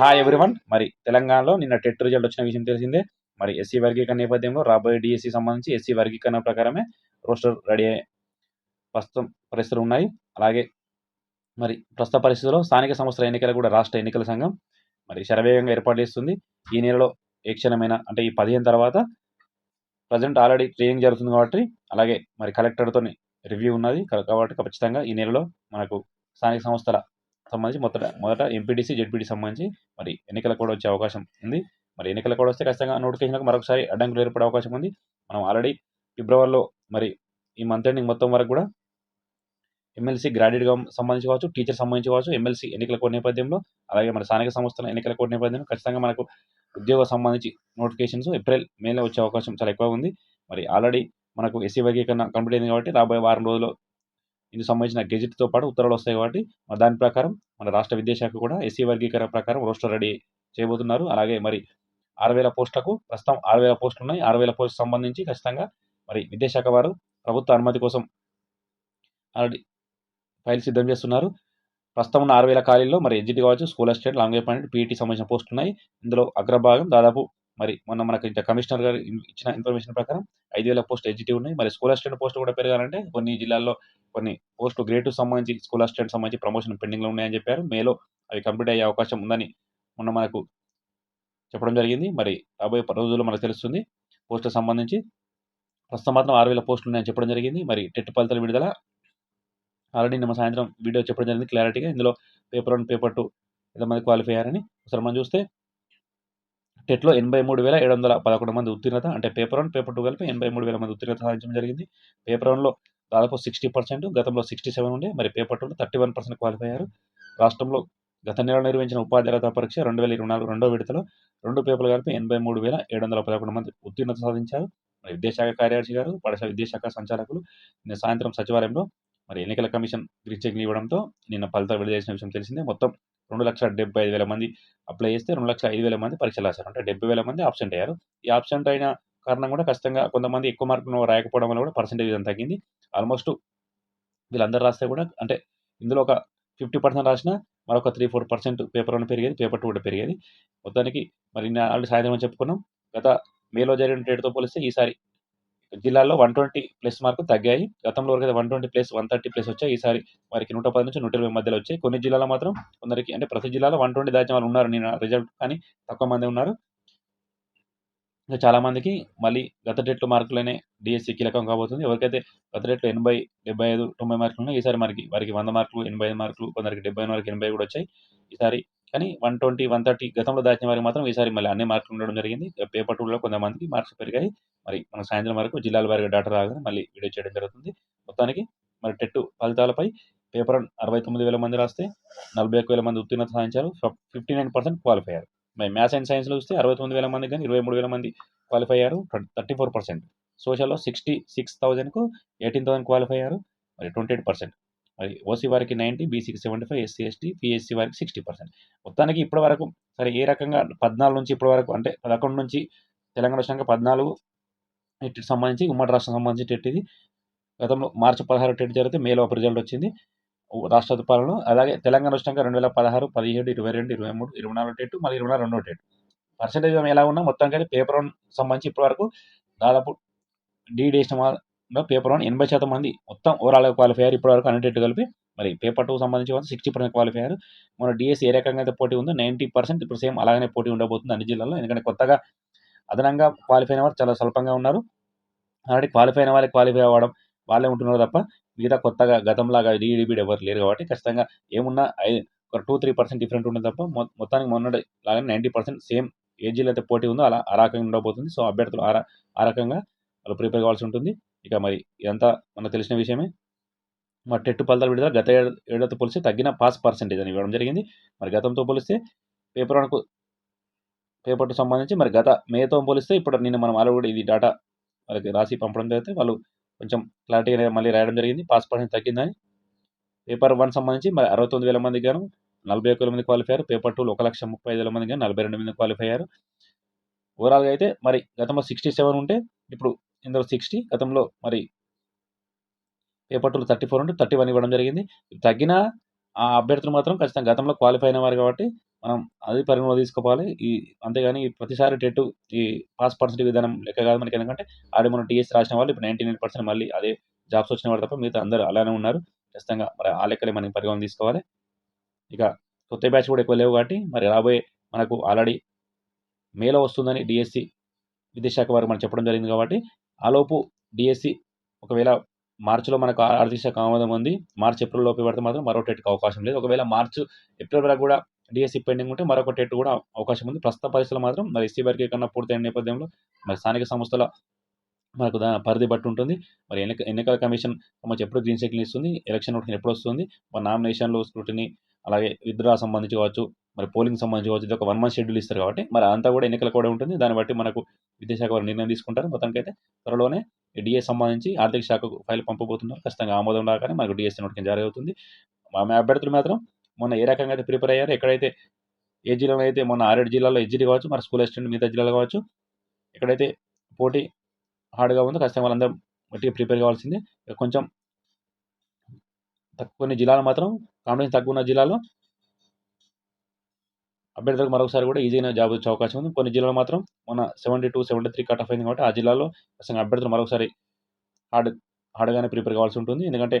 Hi everyone మరి తెలంగాణలో నిన్న టెట్ రిజల్ట్ వచ్చిన విషయం తెలిసిందే. మరి ఎస్సీ వర్గీకరణ నేపథ్యంలో రాబోయే డిఎస్సి సంబంధించి ఎస్సీ వర్గీకరణ ప్రకారమే రోస్టర్ రెడీ అయ్యే ప్రస్తుతం పరిస్థితులు ఉన్నాయి. అలాగే మరి ప్రస్తుత పరిస్థితుల్లో స్థానిక సంస్థల ఎన్నికలు కూడా రాష్ట్ర ఎన్నికల సంఘం మరి శరవేగంగా ఏర్పాటు చేస్తుంది. ఈ నెలలో ఏ క్షణమైన అంటే ఈ పదిహేను తర్వాత ప్రజెంట్ ఆల్రెడీ ట్రైనింగ్ జరుగుతుంది కాబట్టి అలాగే మరి కలెక్టర్తో రివ్యూ ఉన్నది. కాబట్టి ఖచ్చితంగా ఈ నెలలో మనకు స్థానిక సంస్థల సంబంధించి మొదట మొదట ఎంపీటీసీ జెడ్పీటీ సంబంధించి మరి ఎన్నికలకు కూడా వచ్చే అవకాశం ఉంది. మరి ఎన్నికలు కూడా వస్తే ఖచ్చితంగా నోటిఫికేషన్లకు మరొకసారి అడ్డంకులు ఏర్పడే అవకాశం ఉంది. మనం ఆల్రెడీ ఫిబ్రవరిలో మరి ఈ మంత్ ఎండింగ్ మొత్తం వరకు కూడా ఎమ్మెల్సీ గ్రాడ్యుయేట్గా సంబంధించి కావచ్చు టీచర్ సంబంధించి కావచ్చు ఎమ్మెల్సీ ఎన్నికల కోడ్ నేపథ్యంలో అలాగే మన స్థానిక సంస్థల ఎన్నికల కోడ్ నేపథ్యంలో ఖచ్చితంగా మనకు ఉద్యోగ సంబంధించి నోటిఫికేషన్స్ ఏప్రిల్ మేలో వచ్చే అవకాశం చాలా ఎక్కువ ఉంది. మరి ఆల్రెడీ మనకు ఎస్సీ వర్గీకరణ కంప్లీట్ అయింది కాబట్టి రాబోయే వారం రోజుల్లో ఇందుకు సంబంధించిన గెజిట్తో పాటు ఉత్తర్వులు వస్తాయి కాబట్టి మరి దాని ప్రకారం మన రాష్ట్ర విద్యాశాఖ కూడా ఎస్సీ వర్గీకరణ ప్రకారం రోస్టర్ రెడీ చేయబోతున్నారు. అలాగే మరి ఆరు వేల పోస్టులకు ప్రస్తుతం ఆరు వేల పోస్టులు ఉన్నాయి. ఆరు వేల పోస్టు సంబంధించి ఖచ్చితంగా మరి విద్యాశాఖ వారు ప్రభుత్వ అనుమతి కోసం ఆల్రెడీ ఫైల్ సిద్ధం చేస్తున్నారు. ప్రస్తుతం ఉన్న ఆరు వేల ఖాళీల్లో మరి ఎడ్జిట్ కావచ్చు స్కూల్ అసిస్టెంట్ లాంగ్ పాయింట్ పీఈటీ సంబంధించిన పోస్టులు ఉన్నాయి. ఇందులో అగ్రభాగం దాదాపు మరి మొన్న మనకు ఇంత కమిషనర్ గారు ఇచ్చిన ఇన్ఫర్మేషన్ ప్రకారం ఐదు వేల పోస్ట్ ఎగ్జిటివ్ ఉన్నాయి. మరి స్కూల్ అసిస్టెంట్ పోస్ట్ కూడా పెరగాలంటే కొన్ని జిల్లాల్లో కొన్ని పోస్టులు గ్రేడ్ సంబంధించి స్కూల్ అసిస్టెంట్ సంబంధించి ప్రమోషన్ పెండింగ్లో ఉన్నాయని చెప్పారు. మేలో అవి కంప్లీట్ అయ్యే అవకాశం ఉందని మొన్న మనకు చెప్పడం జరిగింది. మరి రాబోయే రోజుల్లో మనకు తెలుస్తుంది. పోస్టులకు సంబంధించి ప్రస్తుతం మాత్రం ఆరు వేల పోస్టులు ఉన్నాయని చెప్పడం జరిగింది. మరి టెట్ ఫలితాల విడుదల ఆల్రెడీ నిన్న సాయంత్రం వీడియో చెప్పడం జరిగింది క్లారిటీగా. ఇందులో పేపర్ వన్ పేపర్ టూ ఎంతమంది క్వాలిఫై అయ్యారని ఒకసారి మనం చూస్తే టెట్లో ఎనభై మూడు వేల ఏడు వందల పదకొండు మంది ఉత్తీర్ణత అంటే పేపర్ వన్ పేపర్ టూ కలిపి ఎనభై మూడు వేల మంది ఉత్తీర్ణత సాధించడం జరిగింది. పేపర్ వన్లో దాదాపు సిక్స్టీ పర్సెంట్ గతంలో సిక్స్టీ సెవెన్ ఉండే మరి పేపర్ టూలో థర్టీ వన్ పర్సెంట్ క్వాలిఫై అయ్యారు. రాష్ట్రంలో గత నెల నిర్వహించిన ఉపాధ్యాయత పరీక్ష రెండు వేల ఇరవై నాలుగు రెండో విడతలో రెండు పేపర్లు కలిపి ఎనభై మూడు వేల ఏడు వందల పదకొండు మంది ఉత్తీర్ణత సాధించారు. మరి విద్యాశాఖ కార్యదర్శి గారు పాఠశాల విద్యాశాఖ సంచాలకులు నిన్న సాయంత్రం సచివాలయంలో మరి ఎన్నికల కమిషన్ గ్రీన్ ఇవ్వడంతో నిన్న ఫలితాలు విడుదల చేసిన విషయం తెలిసిందే. మొత్తం రెండు లక్షల డెబ్బై ఐదు వేల మంది అప్లై చేస్తే రెండు లక్షల ఐదు వేల మంది పరీక్షలు రాశారు. అంటే డెబ్బై వేల మంది ఆబ్సెంట్ అయ్యారు. ఈ ఆబ్సెంట్ అయిన కారణం కూడా ఖచ్చితంగా కొంతమంది ఎక్కువ మార్కులు రాయకపోవడం వల్ల కూడా పర్సెంటేజ్ అంత తగ్గింది. ఆల్మోస్ట్ వీళ్ళందరూ రాస్తే కూడా అంటే ఇందులో ఒక ఫిఫ్టీ పర్సెంట్ రాసిన మరొక three four percent paper one పెరిగేది పేపర్ టూ కూడా పెరిగేది. మొత్తానికి మరి ఆల్రెడీ సాయంత్రం అని చెప్పుకున్నాం. గత మేలో జరిగిన డేట్తో పోలిస్తే ఈసారి జిల్లాల్లో వన్ ట్వంటీ ప్లస్ మార్కులు తగ్గాయి. గతంలో వరకు one twenty plus one thirty plus వచ్చాయి. ఈసారి వారికి నూట పది నుంచి నూట ఇరవై మధ్యలో వచ్చాయి. కొన్ని జిల్లాలో మాత్రం కొందరికి అంటే ప్రతి జిల్లాలో వన్ ట్వంటీ దాచిన వాళ్ళు ఉన్నారు. నేను రిజల్ట్ కానీ తక్కువ మంది ఉన్నారు. ఇంకా చాలా మందికి మళ్ళీ గత డేట్లో మార్కులనే డిఎస్సి కీలకం కాబోతుంది. ఎవరికైతే గత డేట్లో ఎనభై డెబ్బై ఐదు తొంభై మార్కులు ఉన్నాయి ఈసారి మనకి వారికి వంద మార్కులు ఎనభై ఐదు మార్కులు కొందరికి డెబ్బై వరకు ఎనభై కూడా వచ్చాయి. ఈసారి కానీ వన్ ట్వంటీ వన్ థర్టీ గతంలో దాచిన వారికి మాత్రం ఈసారి మళ్ళీ అన్ని మార్కులు ఉండడం జరిగింది. పేపర్ టూలో కొంతమందికి మార్క్స్ పెరిగాయి. మరి మన సాయంత్రం వరకు జిల్లాల వారిగా డాటా రాగానే మళ్ళీ వీడియో చేయడం జరుగుతుంది. మొత్తానికి మరి టెట్ ఫలితాలపై పేపర్ అరవై తొమ్మిది వేల మంది రాస్తే నలభై ఒక్క వేల మంది ఉత్తీర్ణత సాధించారు. ఫిఫ్టీ నైన్ పర్సెంట్ క్వాలిఫై అయ్యారు. మరి మ్యాథ్స్ అండ్ సైన్స్లో చూస్తే అరవై తొమ్మిది వేల మంది కానీ ఇరవై మూడు వేల మంది క్వాలిఫై అయ్యారు. Thirty four percent. సోషల్లో sixty six థౌజండ్కు ఎయిటీన్ థౌసండ్ క్వాలిఫై అయ్యారు. మరి ట్వంటీ ఎయిట్ పర్సెంట్. మరి ఓసీ వారికి నైంటీ బీసీకి seventy five SC ST PSC వారికి సిక్స్టీ పర్సెంట్ మొత్తానికి ఇప్పటి వరకు సరే ఏ రకంగా పద్నాలుగు నుంచి ఇప్పటి వరకు అంటే పదకొండు నుంచి తెలంగాణ వచ్చినాక పద్నాలుగు టెట్ సంబంధించి ఉమ్మడి రాష్ట్రం సంబంధించి టెట్ ఇది. గతంలో మార్చి పదహారు టెట్ జరిగితే మేలో ఒక రిజల్ట్ వచ్చింది. రాష్ట్ర పాలన అలాగే తెలంగాణ వచ్చినాక రెండు వేల పదహారు పదిహేడు ఇరవై రెండు ఇరవై మూడు ఇరవై నాలుగు టెట్ మళ్ళీ ఇరవై నాలుగు రెండో టెట్. పర్సెంటేజ్ ఎలా ఉన్నా మొత్తం కలిపి పేపర్ సంబంధించి ఇప్పటి వరకు దాదాపు డీడీ వేసిన పేపర్ వన్ ఎనభై శాతం మంది మొత్తం ఓవరాల్ క్వాలిఫై అయ్యారు ఇప్పటివరకు అన్నిటి కలిపి మరి పేపర్ టూ సంబంధించి వాళ్ళు సిక్స్టీ పర్సెంట్ క్వాలిఫై అయ్యారు మన డిఎస్ ఏ రకంగా అయితే పోటీ ఉందో నైంటీ పర్సెంట్ ఇప్పుడు సేమ్ అలాగనే పోటీ ఉండబోతుంది అన్ని జిల్లాల్లో. ఎందుకంటే కొత్తగా అదనంగా క్వాలిఫై అయిన వారు చాలా స్వల్పంగా ఉన్నారు. ఆల్రెడీ క్వాలిఫై అయిన వాళ్ళకి క్వాలిఫై అవ్వడం వాళ్ళే ఉంటున్నారు తప్ప మిగతా కొత్తగా గతంలాగా డీఈడీబీడ్ ఎవరు లేరు కాబట్టి ఖచ్చితంగా ఏమున్నా ఐదు ఒక టూ త్రీ పర్సెంట్ డిఫరెంట్ ఉంటుంది తప్ప మొత్తానికి మొన్నటి లాగానే నైంటీ పర్సెంట్ సేమ్ ఏ జిల్లా అయితే పోటీ ఉందో అలా ఆ రకంగా ఉండబోతుంది. సో అభ్యర్థులు ఆ ఆ రకంగా వాళ్ళు ప్రిపేర్ కావాల్సి ఉంటుంది. ఇక మరి ఇదంతా మనకు తెలిసిన విషయమే. మరి టెట్టు ఫలితాలు విడుదల గత ఏడు ఏడాదితో పోలిస్తే తగ్గిన పాస్ పర్సెంటేజ్ అని ఇవ్వడం జరిగింది. మరి గతంతో పోలిస్తే పేపర్ వన్కు పేపర్కు సంబంధించి మరి గత మేతో పోలిస్తే ఇప్పుడు నిన్న మనం ఆల్రెడీ ఇది డేటా వాళ్ళకి రాసి పంపడం జరిగితే వాళ్ళు కొంచెం క్లారిటీగా మళ్ళీ రాయడం జరిగింది. పాస్ పర్సెంట్ తగ్గిందని. పేపర్ వన్ సంబంధించి మరి అరవై తొమ్మిది వేల మందికి గాను నలభై ఒక్క వేల మంది క్వాలిఫై అయ్యారు. పేపర్ టూలో ఒక లక్ష ముప్పై ఐదు వేల మంది కానీ నలభై రెండు మంది క్వాలిఫై అయ్యారు. ఓవరాల్గా అయితే మరి గతంలో సిక్స్టీ సెవెన్ ఉంటే ఇప్పుడు ఇందులో సిక్స్టీ గతంలో మరి పేపర్ టూలో థర్టీ ఫోర్ ఉంటే థర్టీ వన్ ఇవ్వడం జరిగింది. తగ్గిన ఆ అభ్యర్థులు మాత్రం ఖచ్చితంగా గతంలో క్వాలిఫై అయిన వారు కాబట్టి మనం అది పరిగణలో తీసుకోవాలి. ఈ అంతేగాని ప్రతిసారి టెట్ ఈ పాస్ పర్సెంటేజ్ విధానం లెక్క కాదు మనకి ఎందుకంటే ఆడి మనం టీఎస్ రాసిన వాళ్ళు ఇప్పుడు నైంటీ నైన్ పర్సెంట్ మళ్ళీ అదే జాబ్స్ వచ్చిన వాళ్ళు తప్ప మిగతా అందరూ అలానే ఉన్నారు. ఖచ్చితంగా మరి ఆ లెక్కలే మనం పరిగణన తీసుకోవాలి. ఇక కొత్త బ్యాచ్ కూడా ఎక్కువ లేవు కాబట్టి మరి రాబోయే మనకు ఆల్రెడీ మేలో వస్తుందని డిఎస్సి విద్యాశాఖ వారు మనం చెప్పడం జరిగింది కాబట్టి ఆలోపు డిఎస్సి ఒకవేళ మార్చిలో మనకు ఆర్థిక శాఖ ఆమోదం ఉంది మార్చ్ ఏప్రిల్ లోపు పెడితే మాత్రం మరో టెట్కి అవకాశం లేదు. ఒకవేళ మార్చ్ ఏప్రిల్ వరకు కూడా డిఎస్సి పెండింగ్ ఉంటే మరొక టెట్ కూడా అవకాశం ఉంది. ప్రస్తుత పరిస్థితులు మాత్రం మరి ఎస్సీ వరకు కన్నా పూర్తయిన నేపథ్యంలో మరి స్థానిక సంస్థల మనకు దా పరిధి బట్టి ఉంటుంది. మరి ఎన్నిక ఎన్నికల కమిషన్ మనకు ఎప్పుడు గ్రీన్ సిగ్నల్ ఇస్తుంది ఎలక్షన్ నోటిఫికేషన్ ఎప్పుడు వస్తుంది మన నామినేషన్లు స్క్రూటిని అలాగే విద్రా సంబంధించి కావచ్చు మరి పోలింగ్ సంబంధించి వచ్చి ఒక వన్ మంత్ షెడ్యూల్ ఇస్తారు కాబట్టి మరి అంతా కూడా ఎన్నికలు కూడా ఉంటుంది. దాన్ని బట్టి మనకు విద్యాశాఖ వారు నిర్ణయం తీసుకుంటారు. మొత్తానికైతే త్వరలోనే డిఏ సంబంధించి ఆర్థిక శాఖకు ఫైల్ పంపబోతున్నారు. ఖచ్చితంగా ఆమోదం రాగానే మనకు డిఎస్సీ నోటికి జారీ అవుతుంది. మా అభ్యర్థులు మాత్రం మొన్న ఏ రకంగా అయితే ప్రిపేర్ అయ్యారు ఎక్కడైతే ఏ జిల్లాలో అయితే మొన్న ఆరేడు జిల్లాలో ఎడ్జిడి కావచ్చు మరి స్కూల్ అసిస్టెంట్ మిగతా జిల్లాలో కావచ్చు ఎక్కడైతే పోటీ హార్డ్గా ఉందో ఖచ్చితంగా వాళ్ళందరూ గట్టిగా ప్రిపేర్ కావాల్సిందే. కొంచెం కొన్ని జిల్లాలు మాత్రం కాంపిటీషన్ తక్కువ ఉన్న జిల్లాలో అభ్యర్థులకు మరొకసారి కూడా ఈజీగా జాబ్ వచ్చే అవకాశం ఉంది. కొన్ని జిల్లాలో మాత్రం మన seventy two seventy three cut off అయింది కాబట్టి ఆ జిల్లాలో ఖచ్చితంగా అభ్యర్థులు మరొకసారి హార్డ్ హార్డ్గానే ప్రిపేర్ కావాల్సి ఉంటుంది. ఎందుకంటే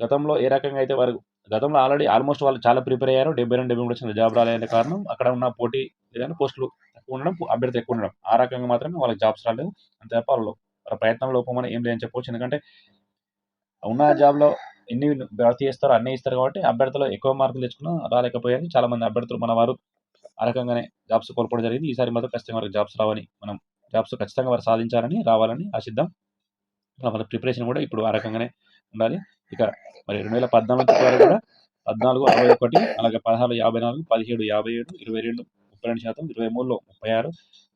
గతంలో ఏ రకంగా అయితే వారు గతంలో ఆల్రెడీ ఆల్మోస్ట్ వాళ్ళు చాలా ప్రిపేర్ అయ్యారు. డెబ్బై రెండు డెబ్బై మూడు వచ్చిన జాబ్ రాలేదనే కారణం అక్కడ ఉన్న పోటీ లేదంటే పోస్టులు తక్కువ ఉండడం అభ్యర్థులు ఎక్కువ ఉండడం. ఆ రకంగా మాత్రమే వాళ్ళకి జాబ్స్ రాలేదు. అంతే తప్ప వాళ్ళు వాళ్ళ ప్రయత్నం లోపమని ఏం లేదని చెప్పవచ్చు ఎందుకంటే ఉన్న జాబ్లో ఎన్ని భర్తీ చేస్తారో అన్నీ ఇస్తారు కాబట్టి అభ్యర్థులు ఎక్కువ మార్కులు తెచ్చుకున్నా రాలేకపోయారు. చాలా మంది అభ్యర్థులు మన వారు ఆ రకంగానే జాబ్స్ కోల్పోవడం జరిగింది. ఈసారి మాత్రం ఖచ్చితంగా వారికి జాబ్స్ రావని మనం జాబ్స్ ఖచ్చితంగా వారు సాధించాలని రావాలని ఆశిద్దాం. వాళ్ళ ప్రిపరేషన్ కూడా ఇప్పుడు ఆ రకంగానే ఉండాలి. ఇక మరి రెండు వేల పద్నాలుగు వరకు కూడా పద్నాలుగు అరవై ఒకటి అలాగే పదహారు యాభై నాలుగు పదిహేడు యాభై ఏడు ఇరవై రెండు ముప్పై రెండు శాతం ఇరవై మూడులో ముప్పై ఆరు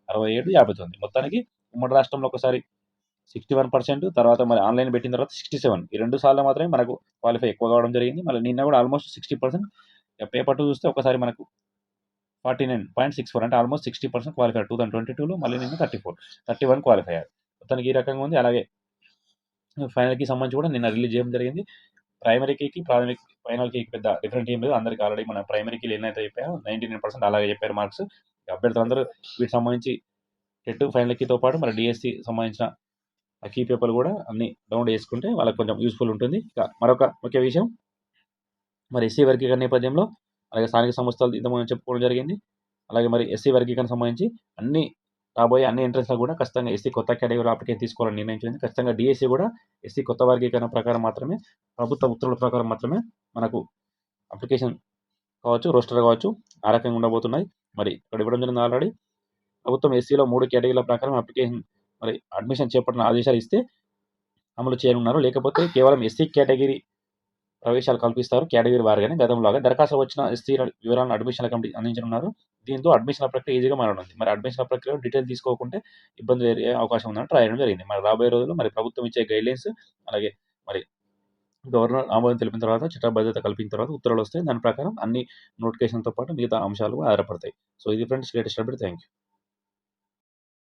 అరవై ఏడు యాభై తొమ్మిది. మొత్తానికి ఉమ్మడి రాష్ట్రంలో ఒకసారి సిక్స్టీ వన్ పర్సెంట్ తర్వాత మరి ఆన్లైన్ పెట్టిన తర్వాత సిక్స్టీ సెవెన్. ఈ రెండు సార్లు మాత్రమే మనకు క్వాలిఫై ఎక్కువ కావడం జరిగింది. మళ్ళీ నిన్న కూడా almost sixty percent. Paper two చూస్తే ఒకసారి మనకు forty nine point six four అంటే almost sixty percent qualify two thousand twenty టూలో మళ్ళీ నిన్న thirty four thirty one qualify అయ్యారు. తనకి ఈ రకంగా ఉంది. అలాగే ఫైనల్కి సంబంధించి కూడా నిన్న రిలీజ్ చేయడం జరిగింది. ప్రైమరీకి ప్రాథమిక ఫైనల్కి పెద్ద డిఫరెంట్ ఏం లేదు. అందరికి ఆల్రెడీ మన ప్రైమరీకి ఎన్నైతే చెప్పాయో నైంటీ నైన్ పర్సెంట్ అలాగే చెప్పారు మార్క్స్. అభ్యర్థులు అందరూ వీటికి సంబంధించి టెట్ ఫైనల్కితో పాటు మరి డిఎస్సి సంబంధించిన కీ పేపర్లు కూడా అన్ని డౌన్లోడ్ చేసుకుంటే వాళ్ళకి కొంచెం యూస్ఫుల్ ఉంటుంది. ఇక మరొక ముఖ్య విషయం మరి ఎస్సీ వర్గీకరణ నేపథ్యంలో అలాగే స్థానిక సంస్థలు ఇంతకుముందు చెప్పుకోవడం జరిగింది. అలాగే మరి ఎస్సీ వర్గీకరణ సంబంధించి అన్ని రాబోయే అన్ని ఎంట్రెన్స్లో కూడా ఖచ్చితంగా ఎస్సీ కొత్త కేటగిరీ అప్లికేషన్ తీసుకోవాలని నిర్ణయించింది. ఖచ్చితంగా డిఎస్సీ కూడా ఎస్సీ కొత్త వర్గీకరణ ప్రకారం మాత్రమే ప్రభుత్వ ఉత్తర్వుల ప్రకారం మాత్రమే మనకు అప్లికేషన్ కావచ్చు రోస్టర్ కావచ్చు ఆ రకంగా ఉండబోతున్నాయి. మరి ఇక్కడ ఇవ్వడం జరిగింది ఆల్రెడీ. ప్రభుత్వం ఎస్సీలో మూడు కేటగిరీల ప్రకారం అప్లికేషన్ మరి అడ్మిషన్ చేపట్టిన ఆదేశాలు ఇస్తే అమలు చేయనున్నారు. లేకపోతే కేవలం ఎస్సీ కేటగిరీ ప్రవేశాలు కల్పిస్తారు. కేటగిరీ వారిగానే గతంలోగా దరఖాస్తు వచ్చిన ఎస్సీ వివరాలను అడ్మిషన్ల కమిటీ అందించనున్నారు. దీంతో అడ్మిషన్ల ప్రక్రియ ఈజీగా మారనుంది. మరి అడ్మిషన్ల ప్రక్రియ డీటెయిల్ తీసుకోకుంటే ఇబ్బంది అయ్యే అవకాశం ఉందని రాయడం జరిగింది. మరి రాబోయే రోజుల్లో మరి ప్రభుత్వం ఇచ్చే గైడ్లైన్స్ అలాగే మరి గవర్నర్ ఆమోదం తెలిపిన తర్వాత చట్టబద్ధత కల్పిన తర్వాత ఉత్తర్వులు వస్తాయి. దాని ప్రకారం అన్ని నోటిఫికేషన్తో పాటు మిగతా అంశాలు ఆధారపడతాయి. సో ఇది friends latest update. Thank you